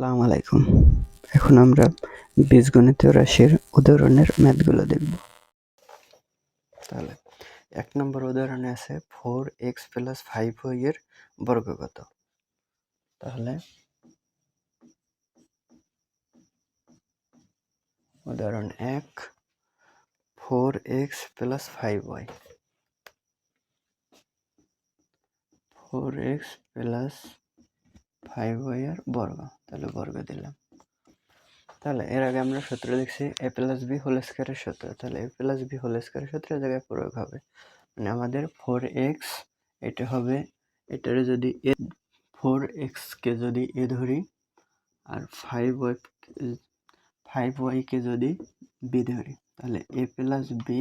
আসসালামু আলাইকুম। এখন আমরা বীজগণিতীয় রাশির উদাহরণের ম্যাথগুলো দেখব। তাহলে এক নম্বর উদাহরণে আছে ফোর এক্স প্লাস ফাইভ এর বর্গ কত তাহলে উদাহরণ এক, four X plus five Y. Four X plus five Y আর বর্গ তাহলে বর্গ দিলাম। তাহলে এর আগে আমরা সূত্র লিখছি এ প্লাস বি হোল স্কোয়ারের সূত্র, তাহলে এ প্লাস বি হোল স্কোয়ারের সূত্রের জায়গায় প্রয়োগ হবে। মানে আমাদের ফোর এক্স এটা হবে, এটার যদি এ ফোর এক্সকে যদি এ ধরি, আর ফাইভ ওয়াই ফাইভ ওয়াইকে যদি বি ধরি, তাহলে A plus B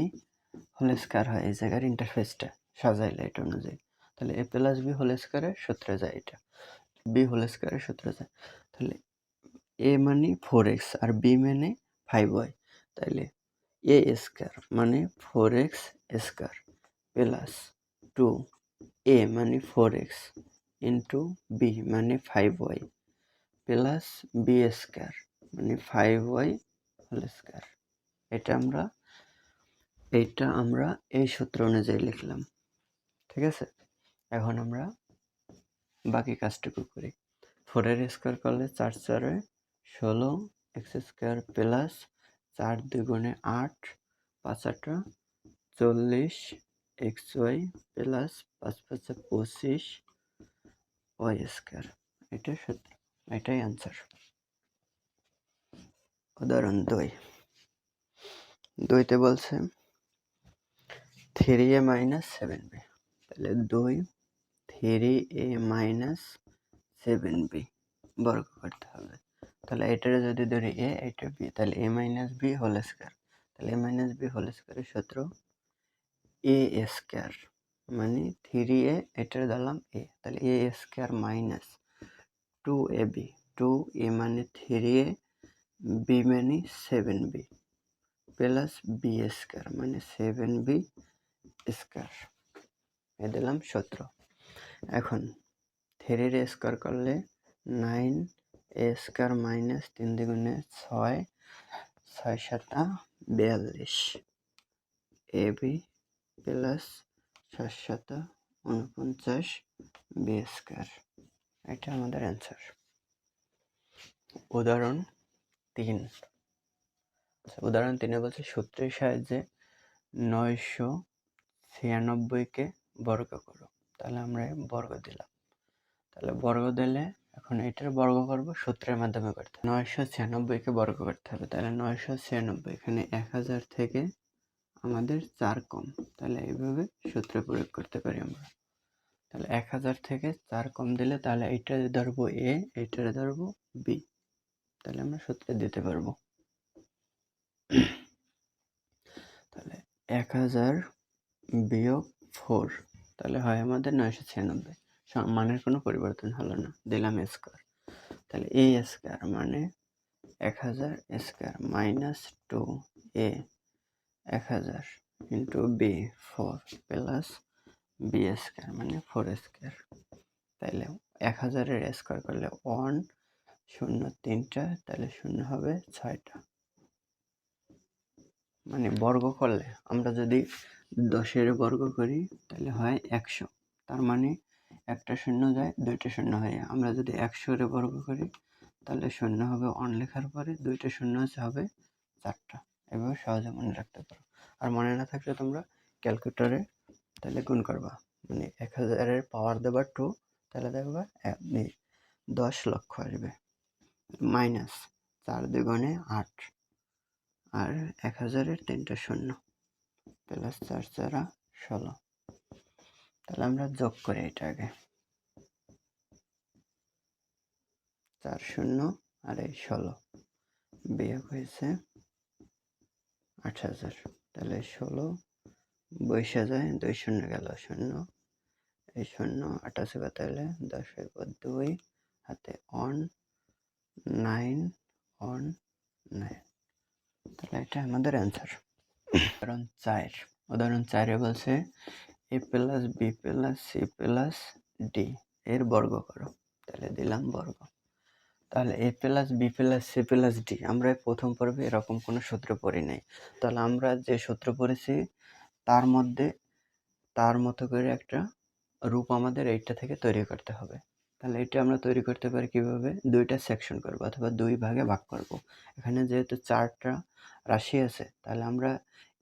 whole square হয় এই জায়গার ইন্টারফেসটা সাজাইলে এটা অনুযায়ী। তাহলে এ প্লাস বি হোল স্কোয়ারের সূত্রে যায় এটা। বি হোল স্কোয়ারের সূত্রে যায় তাহলে এ মানে ফোর এক্স আর বি মানে ফাইভ ওয়াই তাহলে এ স্কোয়ার মানে four X square plus two A মানে ফোর এক্স ইন্টু বি মানে five Y plus B square মানে ফাইভ ওয়াই হোল স্কোয়ার এটা আমরা এইটা আমরা এই সূত্র অনুযায়ী লিখলাম। ঠিক আছে? এখন আমরা বাকি কাজটুকু করি। ফোরের স্কোয়ার করলে চার চারে ষোলো এক্স স্কোয়ার প্লাস চার দুগুণে আট, পাঁচ আটা, চল্লিশ এক্স ওয়াই প্লাস পাঁচ পাঁচে পঁচিশ ওয়াই স্কোয়ার এটা সূত্র এটাই অ্যান্সার উদাহরণ দুই। দুইতে বলছে three A minus seven B তাহলে দুই three A minus seven B বর্গ করতে হবে। তাহলে এটার যদি ধরি এ, এটা বি, তাহলে A minus B whole square. তাহলে এ মাইনাস বি হোল স্কোয়ারের সূত্র এ স্কোয়ার মানে থ্রি এ, এটার দিলাম এ। তাহলে A square minus two A B, two A মানে থ্রি এ, বি মানে seven B, plus B square মানে সেভেন বি স্কোয়ার। এ দিলাম সতেরো। এখন, থ্রির স্কোয়ার করলে নাইন এ স্কোয়ার মাইনাস তিন দ্বিগুণে ছয় ছয় সাতা বিয়াল্লিশ। এ বি প্লাস ছয় সাতা উনপঞ্চাশ বি স্কোয়ার। এটা আমাদের অ্যান্সার। উদাহরণ তিন। আচ্ছা উদাহরণ তিনে বলছে, সূত্রের সাহায্যে নয়শো ছিয়ানব্বইকে বর্গ করো। তাহলে আমরা বর্গ দিলাম। তাহলে বর্গ দিলে এখন এটার বর্গ করব সূত্রের মাধ্যমে করতে হবে। নয়শো ছিয়ানব্বইকে বর্গ করতে হবে। তাহলে নয়শো ছিয়ানব্বই, এখানে এক হাজার থেকে আমাদের চার কম। তাহলে এইভাবে সূত্রে প্রয়োগ করতে পারি আমরা। তাহলে এক হাজার থেকে চার কম দিলে তাহলে এইটা ধরবো এ, এইটার ধরবো বি। তাহলে আমরা সূত্রে দিতে পারব। তাহলে এক হাজার বিয়োগ ফোর তাহলে হয় আমাদের নয়শো ছিয়ানব্বই। মানের কোনো পরিবর্তন হলো না। দিলাম স্কোয়ার তাহলে এ স্কোয়ার মানে এক হাজার স্কোয়ার মাইনাস টু এ এক হাজার into B four plus B square মানে ফোর স্কোয়ার তাহলে এক হাজারের স্কোয়ার করলে ওয়ান শূন্য তিনটা, তাহলে শূন্য হবে ছয়টা। মানে বর্গ করলে আমরা যদি দশের বর্গ করি, তাহলে হয় একশো। তার মানে একটা শূন্য যায়, দুইটা শূন্য হয় আমরা যদি একশোরে বর্গ করি, তাহলে শূন্য হবে অন লেখার পরে, দুইটা শূন্য হবে চারটা। এভাবে সহজে মনে রাখতে পারো। আর মনে না থাকলে তোমরা ক্যালকুলেটরে তাহলে গুণ করবা। মানে এক হাজারের পাওয়ার দেবার টু তাহলে দেখবা দশ লক্ষ আসবে। মাইনাস চার দুগুণে আট। আর এক হাজারের তিনটা শূন্য। প্লাস চার চারা ষোলো। তাহলে আমরা যোগ করি এটা আগে চার শূন্য আর এই ষোলো বিয়োগ হয়েছে আট হাজার। তাহলে ষোলো বৈশা যায় দুই শূন্য গেল শূন্য। এই শূন্য আটাশি বাতালে দশের পর দুই। হাতে অন নাইন অন নাইন তাহলে এটা আমাদের অ্যান্সার উদাহরণ চার। উদাহরণ চারে বলছে A plus B plus C plus D এর বর্গ করো। তাহলে দিলাম বর্গ। তাহলে A plus B plus C plus D আমরা প্রথম পর্বে এরকম কোনো সূত্র পড়ি নাই। তাহলে আমরা যে সূত্র পড়েছি, তার মধ্যে, তার মতো করে একটা রূপ আমাদের এইটা থেকে তৈরি করতে হবে। তাহলে এটা আমরা তৈরি করতে পারি কীভাবে? দুইটা সেকশন করব অথবা দুই ভাগে ভাগ করব। এখানে যেহেতু চারটা রাশি আছে, তাহলে আমরা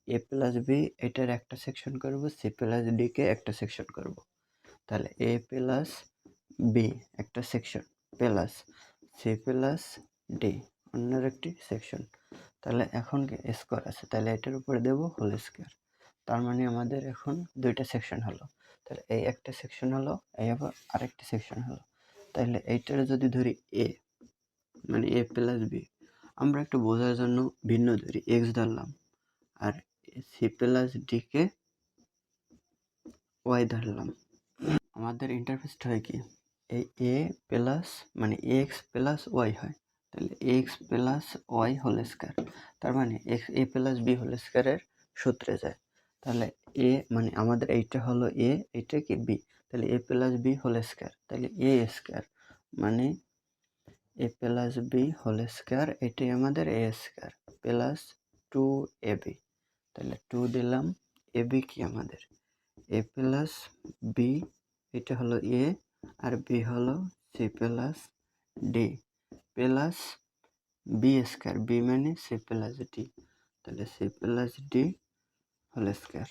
এ প্লাস বি এটার একটা সেকশন করব সি প্লাস ডিকে একটা সেকশন করব। তাহলে এ প্লাস বি একটা section plus C plus D অন্যের একটি সেকশন তাহলে এখন স্কোয়ার আছে? তাহলে এটার উপরে দেবো হোল স্কোয়ার তার মানে আমাদের এখন দুইটা সেকশন হলো। তাহলে এই একটা সেকশন হলো, এই আবার আরেকটা সেকশন হলো। তাহলে এইটার যদি ধরি এ মানে এ প্লাস বি আমরা একটু বোঝার জন্য ভিন্ন ধরি এক্স ধরলাম। আর সি প্লাস ডিকে ওয়াই ধরলাম। আমাদের ইন্টারফেসটা হয় কি? এই এ প্লাস মানে এক্স প্লাস ওয়াই হয়। তাহলে X plus Y whole square তার মানে X A plus B whole স্কোয়ারের সূত্রে যায়। তাহলে এ মানে আমাদের এইটা হলো এ এটা কি বি? তাহলে A plus B whole square তাহলে এ স্কোয়ার মানে A plus B whole square এটাই আমাদের A square plus two A B. তাহলে টু দিলাম, এ বি কি আমাদের? এ প্লাস বি, এটা হলো এ আর বি হলো C plus D plus B square B মানে সি প্লাস ডি তাহলে C plus D whole square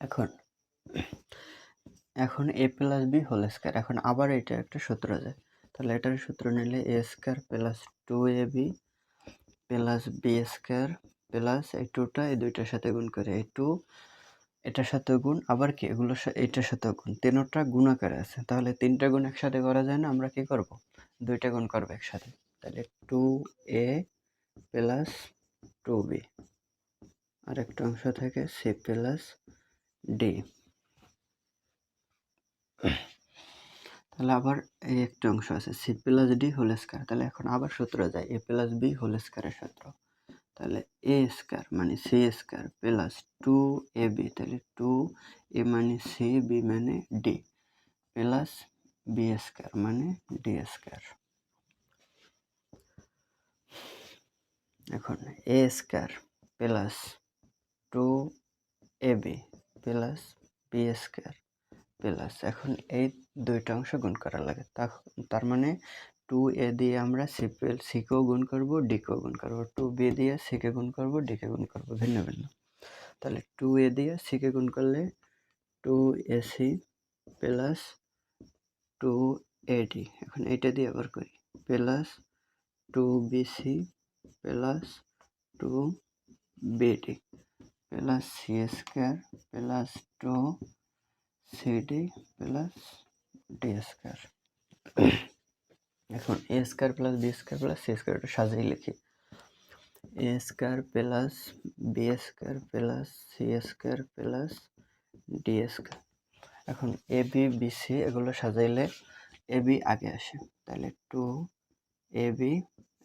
এখন এখন A plus B whole square এখন আবার এটা একটা সূত্র যায়। তাহলে এটার সূত্র নিলে A square plus two A B plus B square plus এই টুটা এই দুইটার সাথে গুণ করে। এই টু এটার সাথে গুণ, আবার কি? এগুলোর এইটার সাথে গুণ। তিনটা গুণ আকারে আছে। তাহলে তিনটা গুণ একসাথে করা যায় না? আমরা কি করব? দুইটা গুণ করব একসাথে। তাহলে two A plus two B আরেকটা অংশ থাকে সি প্লাস ডি। তাহলে আবার এই একটা অংশ আছে C plus D whole square. তাহলে এখন আবার সূত্র যায়, এ প্লাস বি হোল স্কোয়ারের সূত্র। তাহলে এ স্কোয়ার মানে C square plus two A B, তাহলে টু এ মানে সি, বি মানে ডি প্লাস বি স্কোয়ার মানে ডি স্কোয়ার। এখন A square plus two A B plus B square plus এখন এই দুইটা অংশ গুণ করা লাগে। তার মানে টু এ দিয়ে আমরা সিপেল সিকেও গুণ করব, ডিকেও গুণ করব। টু বি দিয়ে সিকে গুণ করব, ডিকে গুণ করব, ভিন্ন ভিন্ন। তাহলে টু এ দিয়ে সিকে গুণ করলে two A C plus two A D. এখন এইটা দিয়ে আবার করি। Plus two B C plus two B D plus C square plus two C D plus D square. এখন A square plus B square plus C square একটু সাজিয়ে লিখি। A square plus B square plus C square plus D square. এখন A, B B, C এগুলো সাজাইলে এ, B আগে আসে। তাহলে two, A, B,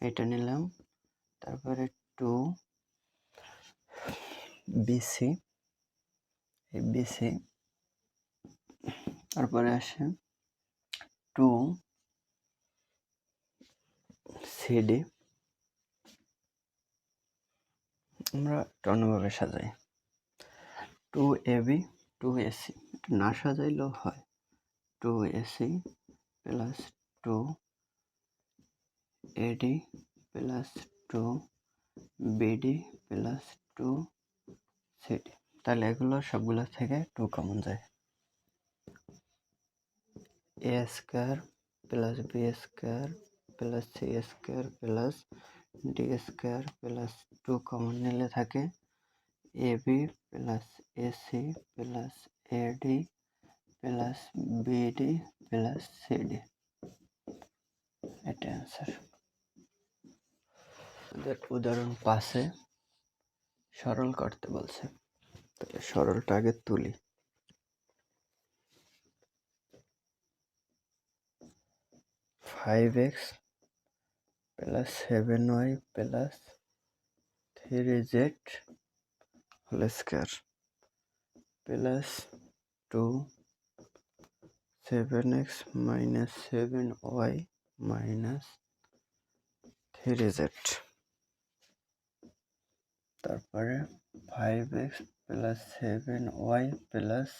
এটা নিলাম। তারপরে টু বিসি বিসি তারপরে আসে টু সিডি আমরা অন্যভাবে সাজাই। টু এবি টু এসি না সাজাইলেও হয়। Two A C plus two A D plus two B D plus two C D তাহলে এগুলো সবগুলো থেকে টু কমন যায়। A square plus B square plus C square plus D square plus two common নিলে থাকে A B plus A C plus A D plus B D plus C D এটা answer উদাহরণ পাশে সরল করতে বলছে। তাহলে সরলটা আগে তুলি। Five X plus seven Y plus three Z whole square plus two seven X minus seven Y minus three Z তারপরে five X plus seven Y plus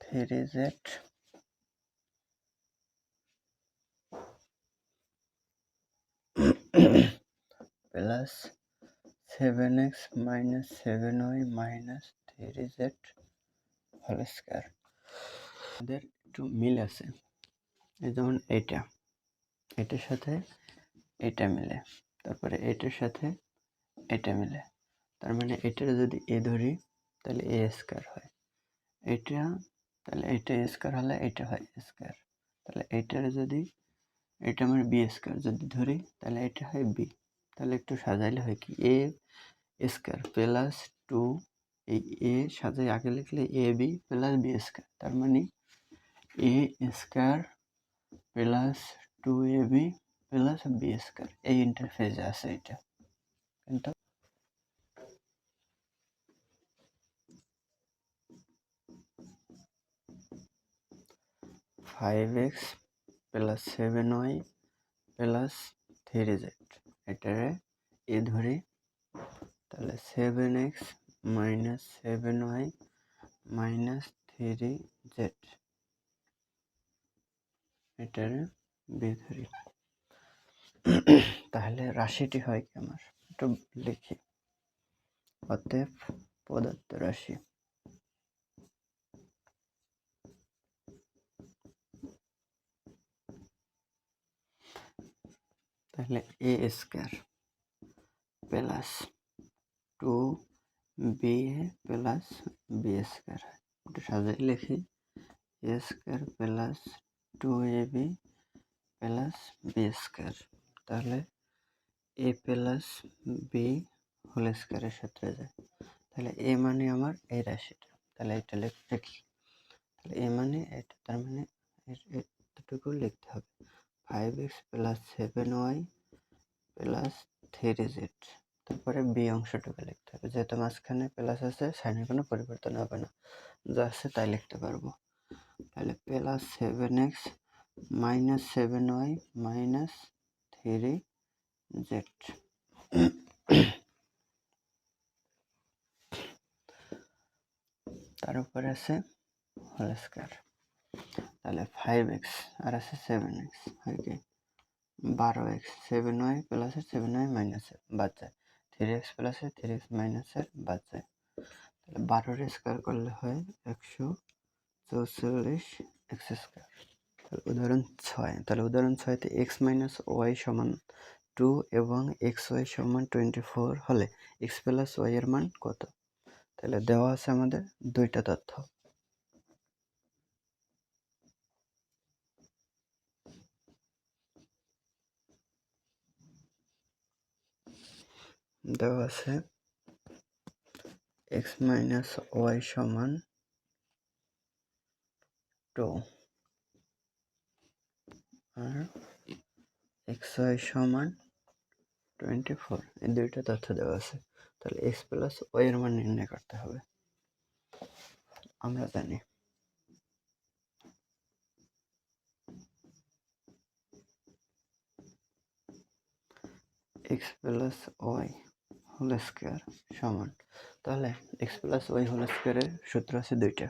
three Z plus seven X minus seven Y minus three Z whole square আমাদের একটু মিল আছে। যেমন এটা। এটার সাথে এটা মিলে। তারপরে এটার সাথে এটা মিলে। তার মানে এটার যদি এ ধরি, তাহলে এ স্কোয়ার হয়। এটা, তাহলে এটা স্কোয়ার হলে এটা হয় স্কোয়ার তাহলে এটার যদি, এটা আমার বি স্কোয়ার যদি ধরি, তাহলে এটা হয় বি তাহলে একটু সাজাইলে হয় কি? এ স্কোয়ার প্লাস টু এই এ সাজাই আগে লিখলে A B plus B square তার মানে A square plus two A B plus B square এই ইন্টারফেসে আছে এটা। কিন্তু five X plus seven Y plus three Z. এটারে এ ধরি, তাহলে seven X minus seven Y minus three Z. এটারে বি ধরি। তাহলে রাশিটি হয় কি আমার? একটু লিখি। অতএব পদার্থ রাশি। তাহলে A square plus two B A plus B square একটু সাজাই লিখি। A square plus two A B plus B square তাহলে এ প্লাস বি হোল স্কোয়ারের সূত্রে যায়। তাহলে এ মানে আমার এই রাশিটা। তাহলে এটা লিখি তাহলে এ মানে এটা, তার মানে এতটুকু লিখতে হবে। Five X plus seven Y plus three Z তারপরে বি অংশটুকু লিখতে হবে। যেহেতু মাঝখানে প্লাস আছে সাইনের কোনো পরিবর্তন হবে না। যা আছে তাই লিখতে পারব। তাহলে plus seven X minus seven Y minus three Z তার উপরে আছে হোল স্কোয়ার তাহলে ফাইভ এক্স আর আছে সেভেন এক্স হয় কি? বারো এক্স সেভেন ওয়াই প্লাসের সেভেন ওয়াই মাইনাসের বাদ যায়। থ্রি এক্স প্লাসের থ্রি এক্স মাইনাসের বাদ যায়। তাহলে বারোর স্কোয়ার করলে হয় একশো চৌচল্লিশ এক্স স্কোয়ার তাহলে উদাহরণ ছয়, তাহলে উদাহরণ ছয়তে এক্স মাইনাস ওয়াই সমান টু এবং এক্স ওয়াই সমান টোয়েন্টি ফোর হলে এক্স প্লাস ওয়াই এর মান কত? তাহলে দেওয়া আছে আমাদের দুইটা তথ্য। দেওয়া আছে। এক্স মাইনাস ওয়াই সমান টু। আর এক্স ওয়াই সমান টোয়েন্টি ফোর এই দুইটা তথ্য দেওয়া আছে। তাহলে এক্স প্লাস ওয়াই এর মান নির্ণয় করতে হবে। আমরা জানি। X plus Y whole square সমান। তাহলে এক্স প্লাস ওয়াই হোল স্কোয়ারের সূত্র আছে দুইটা।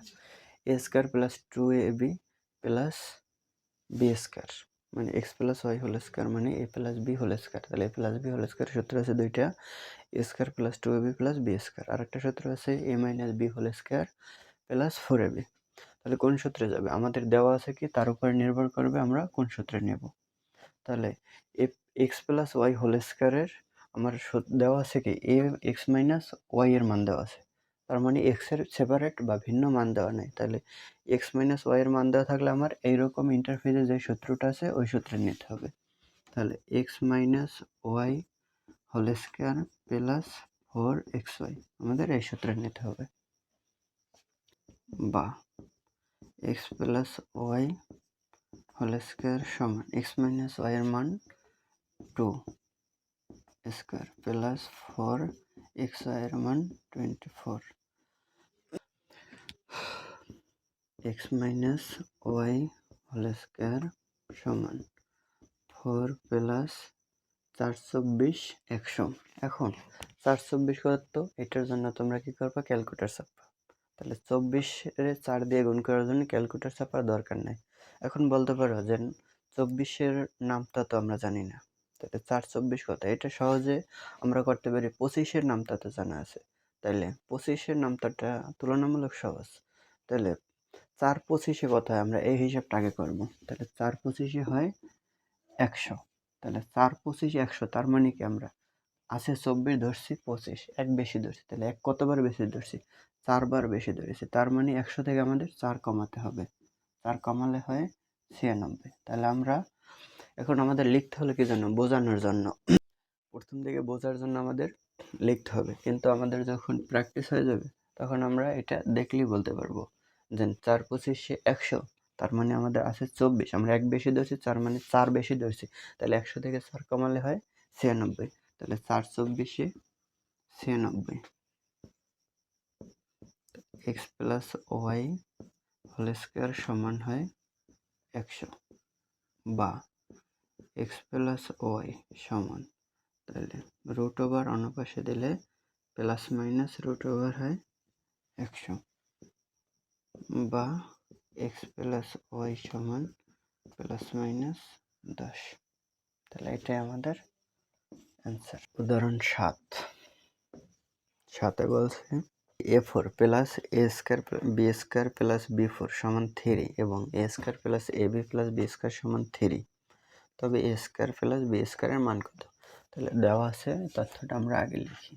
A square plus two A B plus B square মানে X plus Y whole square মানে A plus B whole square তাহলে A plus B whole square সূত্র আছে দুইটা। A square plus two A B plus B square আর একটা সূত্র আছে A minus B whole square plus four A B তাহলে কোন সূত্রে যাবে? আমাদের দেওয়া আছে কি? তার উপর নির্ভর করবে আমরা কোন সূত্রে নেব। তাহলে এক্স প্লাস ওয়াই হোল স্কোয়ারের আমার দেওয়া আছে কি? এ এক্স মাইনাস ওয়াই এর মান দেওয়া আছে। তার মানে এক্সের সেপারেট বা ভিন্ন মান দেওয়া নেই। তাহলে এক্স মাইনাস ওয়াই এর মান দেওয়া থাকলে আমার এইরকম ইন্টারফেসে যে সূত্রটা আছে, ওই সূত্রে নিতে হবে। তাহলে X minus Y whole square plus four X Y আমাদের এই সূত্রে নিতে হবে। বা X plus Y whole square সমান এক্স মাইনাস ওয়াই এর মান two square plus four X Y এর মান twenty four. X minus Y whole সমান ফোর প্লাস চার চব্বিশ একশো। এখন চার চব্বিশ কত? এটার জন্য তোমরা কি করবা? ক্যালকুলেটার চাপবা তাহলে চব্বিশের চার দিয়ে গুণ করার জন্য ক্যালকুলেটার চাপার দরকার নেই। এখন বলতে পারো যে চব্বিশের নামটা তো আমরা জানি না। তাহলে চার চব্বিশ কত এটা সহজে আমরা করতে পারি। পঁচিশের নামটা তো জানা আছে। তাইলে পঁচিশের নামতাটা তুলনামূলক সহজ। তাহলে চার পঁচিশে কত হয়? আমরা এই হিসাবটা আগে করব। তাহলে চার পঁচিশে হয় একশো। তাহলে চার পঁচিশ একশো, তার মানে কি আমরা আছে চব্বিশ ধরছি পঁচিশ, এক বেশি ধরছি। তাহলে এক কতবার বেশি ধরছি? চারবার বেশি ধরেছি। তার মানে একশো থেকে আমাদের চার কমাতে হবে। চার কমালে হয় ছিয়ানব্বই। তাহলে আমরা এখন আমাদের লিখতে হলে কি জন্য বোঝানোর জন্য। প্রথম দিকে বোঝার জন্য আমাদের লিখতে হবে। কিন্তু আমাদের যখন প্র্যাকটিস হয়ে যাবে, তখন আমরা এটা দেখলেই বলতে পারব যে চার পঁচিশে একশো, তার মানে আমাদের আছে চব্বিশ। আমরা এক বেশি ধরছি, চার মানে চার বেশি ধরছি। তাহলে একশো থেকে চার কমালে হয় ছিয়ানব্বই। তাহলে চার চব্বিশে ছিয়ানব্বই। X plus Y whole square সমান হয় একশো। বা এক্স প্লাস ওয়াই সমান, তাহলে রুট ওভার অনুপাশে দিলে প্লাস মাইনাস রুট ওভার হয় একশো বা এক্স প্লাস ওয়াই সমান প্লাস মাইনাস দশ। তাহলে এটাই আমাদের অ্যান্সার উদাহরণ সাত। সাথে বলছে A four plus A square B square plus B four সমান থ্রি এবং A square plus A B plus B square সমান থ্রি তবে এ স্কোয়ার প্লাস বি স্কোয়ারের মান কত? তাহলে দেওয়া আছে, তথ্যটা আমরা আগে লিখি।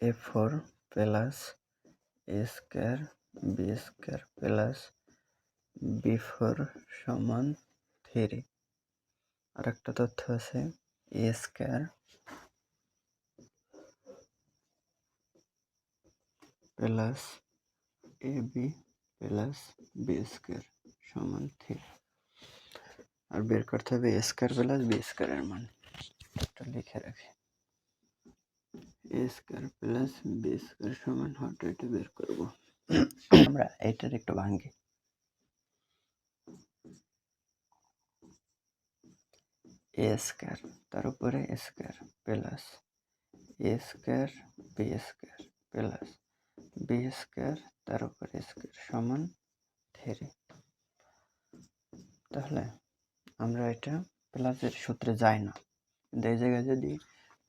A four plus A square B square plus B four সমান থ্রি আর একটা তথ্য আছে A square plus A B plus B square সমান থ্রি আর বের করতে হবে এ স্কোয়ার প্লাস বি স্কোয়ারের মান এটা লিখে রাখি A square plus B square সমান হট এটা বের করব আমরা এটার একটু ভাঙ্গি এ স্কোয়ার তার উপরে square plus A square B square plus B square তার উপরে স্কোয়ার সমান থ্রি তাহলে আমরা এটা প্লাসের সূত্রে যাই না। কিন্তু এই জায়গায় যদি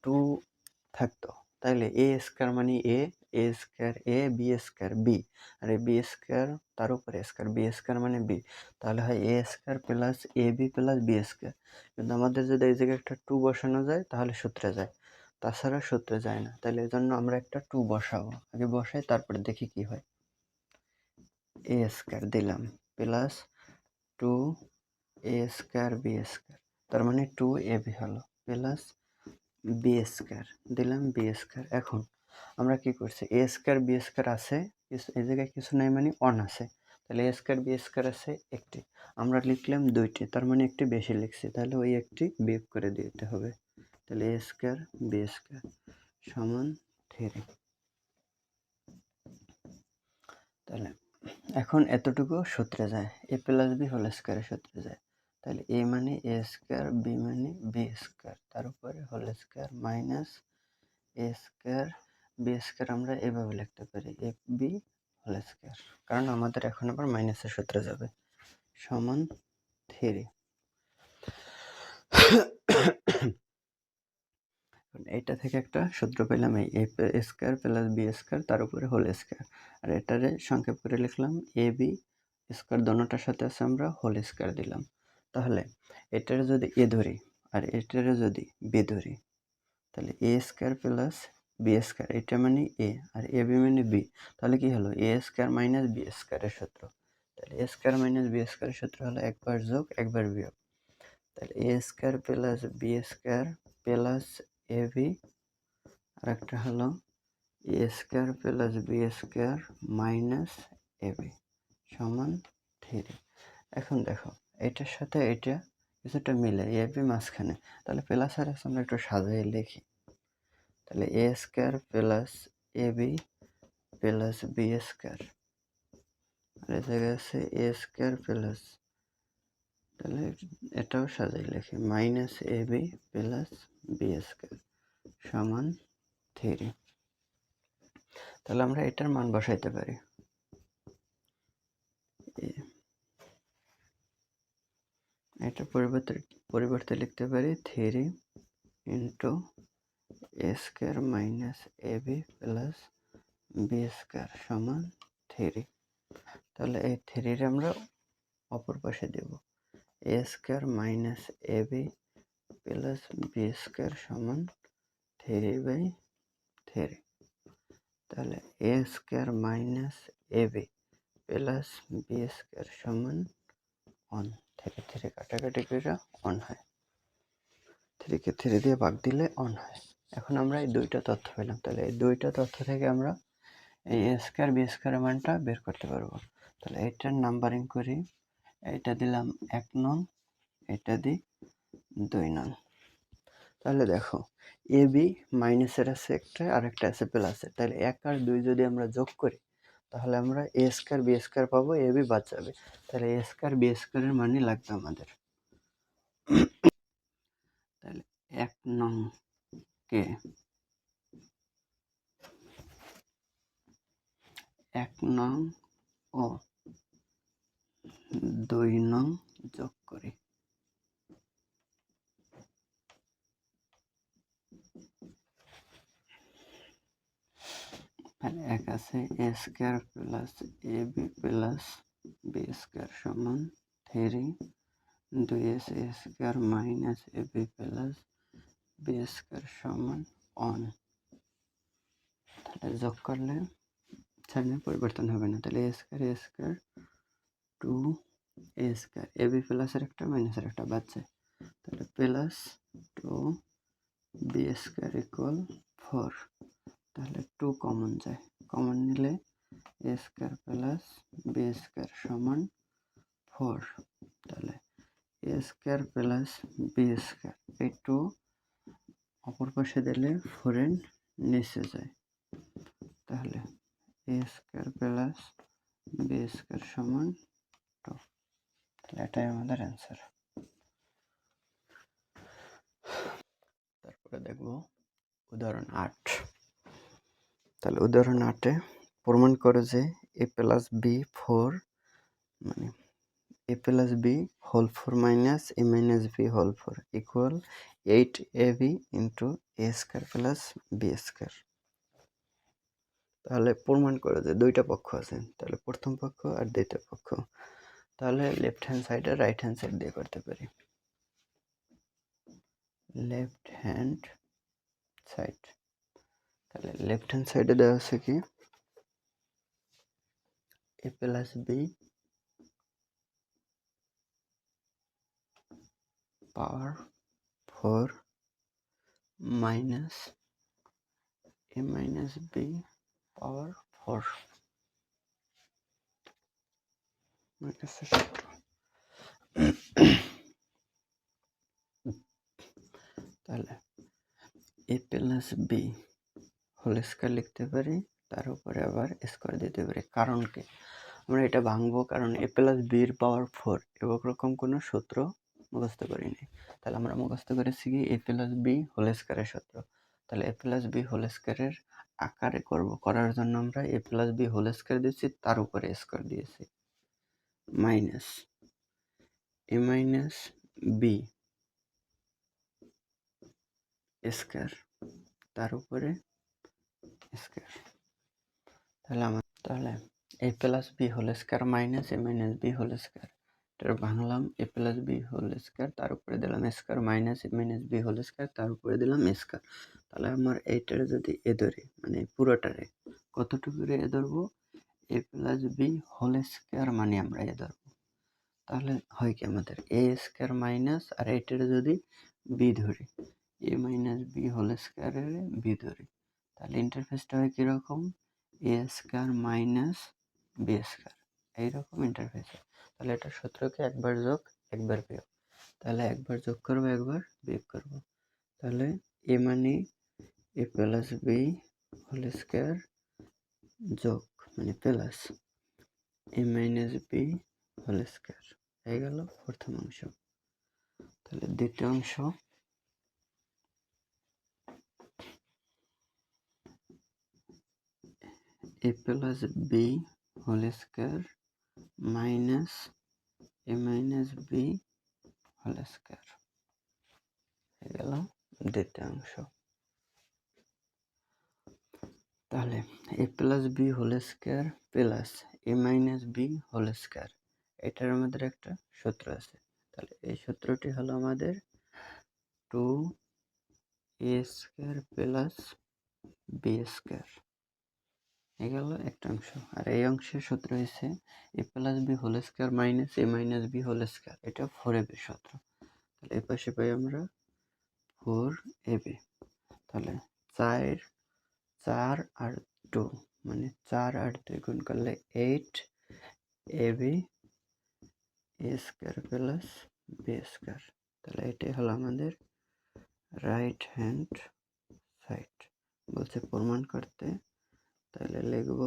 টু থাকতো, তাহলে এ স্কোয়ার মানে A A square A B square B R A B square তার উপরে স্কোয়ার বি স্কোয়ার মানে বি তাহলে হয় A square plus A B plus B square কিন্তু আমাদের যদি এই জায়গায় একটা টু বসানো যায়, তাহলে সূত্রে যায়। তাছাড়া সূত্রে যায় না। তাহলে এই জন্য আমরা একটা টু বসাবো। আগে বসাই, তারপরে দেখি কি হয়। এ স্কোয়ার দিলাম। Plus two A square B square তার মানে টু এ বি হলো। প্লাস বি স্কোয়ার দিলাম বি স্কোয়ার এখন আমরা কি করছি? এ স্কোয়ার বি স্কোয়ার আছে। এই জায়গায় কিছু নাই মানে অন আছে। তাহলে এ স্কোয়ার বি স্কোয়ার আছে একটি। আমরা লিখলাম দুইটি। তার মানে একটি বেশি লিখছি। তাহলে ওই একটি বিয়োগ করে দিতে হবে। তাহলে এ স্কোয়ার বি স্কোয়ার সমান থ্রি তাহলে এখন এতটুকু সূত্রে যায়। এ প্লাস বি হোল স্কোয়ারের সূত্রে যায়। তাহলে এ মানে এ স্কোয়ার বি মানে বি স্কোয়ার তার উপরে whole square minus A square B square আমরা এভাবে লিখতে পারি এফ বি হোল স্কোয়ার কারণ আমাদের এখন আবার মাইনাসের সূত্রে যাবে। সমান থ্রি এইটা থেকে একটা সূত্র পেলাম, এই A square plus B square তার উপরে হোল স্কোয়ার আর এটারে সংক্ষেপ করে লিখলাম এ বি স্কোয়ার দোনোটার সাথে আছে আমরা হোল স্কোয়ার দিলাম। তাহলে এটার যদি এ ধরি আর এটার যদি বি ধরি, তাহলে A square plus B square এটা মানে এ আর এ বি মানে বি তাহলে কি হলো? এ স্কোয়ার মাইনাস বি স্কোয়ারের সূত্র। তাহলে এ স্কোয়ার মাইনাস বি স্কোয়ারের সূত্র হলো একবার যোগ একবার বিয়োগ। তাহলে A square plus B square plus A B আর একটা হলো A square plus B square minus A B সমান থ্রি এখন দেখো, এটার সাথে এটা কিছুটা মিলে এ বি মাঝখানে। তাহলে প্লাস আর এস আমরা একটু সাজিয়ে লিখি। তাহলে A square plus A B plus B square আর এ জায়গায় আছে এ স্কোয়ার প্লাস তাহলে এটাও সাজাই লিখি। Minus A B plus B square সমান থ্রি। তাহলে আমরা এটার মান বসাইতে পারি। এ- এটার পরিবর্তে পরিবর্তে লিখতে পারি three into A square minus A B plus B square সমান থ্রি। তাহলে এই থ্রির আমরা অপর পাশে দেব। A square minus A B plus B square সমান থ্রি বাই থ্রি। তাহলে A square minus A B plus B square সমান ওয়ান। থেকে থ্রি কাটাকাটি করে অন হয়। থ্রিকে থ্রি দিয়ে ভাগ দিলে অন হয়। এখন আমরা এই দুইটা তথ্য পেলাম। তাহলে এই দুইটা তথ্য থেকে আমরা এই এ স্কোয়ার, বি স্কোয়ারের মানটা বের করতে পারব। তাহলে এইটার নাম্বারিং করি। এইটা দিলাম এক নং, এটা দিই দুই নং। তাহলে দেখো, এ, বি মাইনাসের আছে একটা আর একটা আছে প্লাসের তাহলে এক আর দুই যদি আমরা যোগ করি, তাহলে আমরা এ স্কোয়ার, বি স্কোয়ার পাবো, এ, বি বাদ যাবে। তাহলে এ স্কোয়ার, বি স্কোয়ারের মানই লাগবে আমাদের। তাহলে এক নং কে? এক নং ও। দুই নং যোগ করি। এক আছে, A square plus A B plus B square সমান থ্রি। দুই আছে, A square minus A B plus B square সমান ওয়ান। তাহলে যোগ করলে সাইনে পরিবর্তন হবে না। তাহলে A square A square two A square A B প্লাসের একটা মাইনাসের একটা বাচ্চা তাহলে plus two B square equal four তাহলে টু কমন যায়। কমন নিলে A square plus B square সমান ফোর তাহলে A square plus B square এই টু অপর পাশে দিলে ফোরের নিচে যায়। তাহলে A square plus B square সমান টু এটাই আমাদের অ্যান্সার তারপরে দেখব উদাহরণ আট। তাহলে উদাহরণ আটে প্রমাণ করে যে এ প্লাস বি ফোর মানে A plus B whole four minus A minus B whole four equal eight A B into A square plus B square তাহলে প্রমাণ করে যে দুইটা পক্ষ আছে, তাহলে প্রথম পক্ষ আর দ্বিতীয় পক্ষ। তাহলে লেফট হ্যান্ড সাইড আর রাইট হ্যান্ড সাইড দিয়ে করতে পারি। লেফট হ্যান্ড সাইড তাহলে লেফট হ্যান্ড সাইডে দেওয়া আছে কি? A plus B power four minus A minus B power four তাহলে A plus B whole square লিখতে পারি, তার উপরে আবার স্কোয়ার দিতে পারি। কারণ কি? আমরা এটা ভাঙবো কারণ এ প্লাস বির পাওয়ার ফোর এরকম রকম কোনো সূত্র মুখস্থ করিনি। তাহলে আমরা মুখস্থ করেছি কি? এ প্লাস বি হোল স্কোয়ারের সূত্র। তাহলে এ প্লাস বি হোল স্কোয়ারের আকারে করব। করার জন্য আমরা A plus B whole square দিয়েছি, তার উপরে স্কোয়ার দিয়েছি। Minus A minus B square তার উপরে স্কোয়ার তাহলে আমার, তাহলে A plus B whole square minus A minus B whole square এটা ভাঙলাম A plus B whole square তার উপরে দিলাম square minus A minus B whole square তার উপরে দিলাম স্কোয়ার তাহলে আমার এইটারে যদি এ ধরি মানে পুরোটারে কতটুকু এ ধরবো? A plus B whole square মানে আমরা এ ধরবো, তাহলে হয় কি আমাদের এ স্কোয়ার মাইনাস আর এইটারে যদি বি ধরি এ মাইনাস বি হোল স্কোয়ারের বি ধরি, তাহলে ইন্টারফেসটা হয় কীরকম? A square minus B square এইরকম ইন্টারফেস তাহলে এটা সূত্রকে একবার যোগ, একবার বিয়োগ, তাহলে একবার যোগ করব, একবার বিয়োগ করব, তাহলে এ মানে A plus B whole square যোগ মানে plus A minus B whole square হয়ে গেল প্রথম অংশ। তাহলে দ্বিতীয় অংশ। A plus B whole square minus A minus B whole square হয়ে গেল দ্বিতীয় অংশ। তাহলে A plus B whole square plus A minus B whole square এটার আমাদের একটা সূত্র আছে। তাহলে এই সূত্রটি হলো আমাদের two A square plus B square এ গেল একটা অংশ। আর এই অংশের সূত্র হয়েছে A plus B whole square minus A minus B whole square এটা ফোর এ বি সূত্র। তাহলে এ পাশে পাই আমরা ফোর এ বি তাহলে চার চার আর টু মানে চার আর দুই গুণ করলে eight A B A square plus B square তাহলে এটাই হলো আমাদের রাইট হ্যান্ড সাইড বলছে প্রমাণ করতে তাহলে লিখব